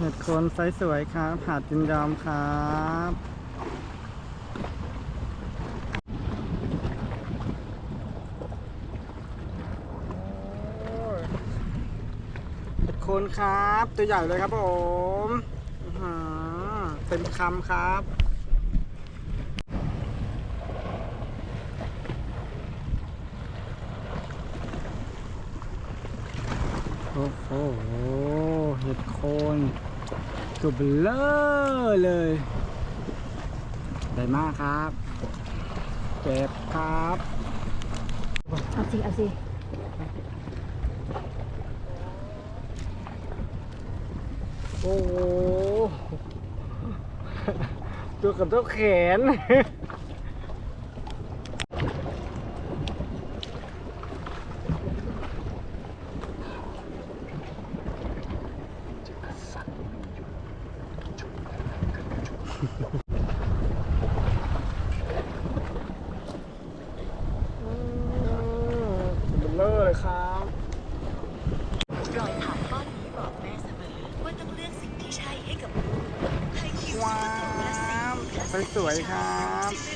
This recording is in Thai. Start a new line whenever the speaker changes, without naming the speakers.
เห็ดโคนไซส์สวยครับหาดจินยอมครับเห็ดโคนครับ ตัวใหญ่เลยครับผมเต็มคำครับโอ้โห โคนตัวเบลอเลยใหญ่มากครับเก็บครับ
เอาสิเอาสิ
โอ้โหตัวกับตัวแขน เบลอเลยครับ
รอยถามก้อนนี้บอกแม่เสมอว่าต้องเลือกสิ่งที่ใช่ให้กับลูกให้คิว
ว้าวสวยๆครับ
สิ่งไม่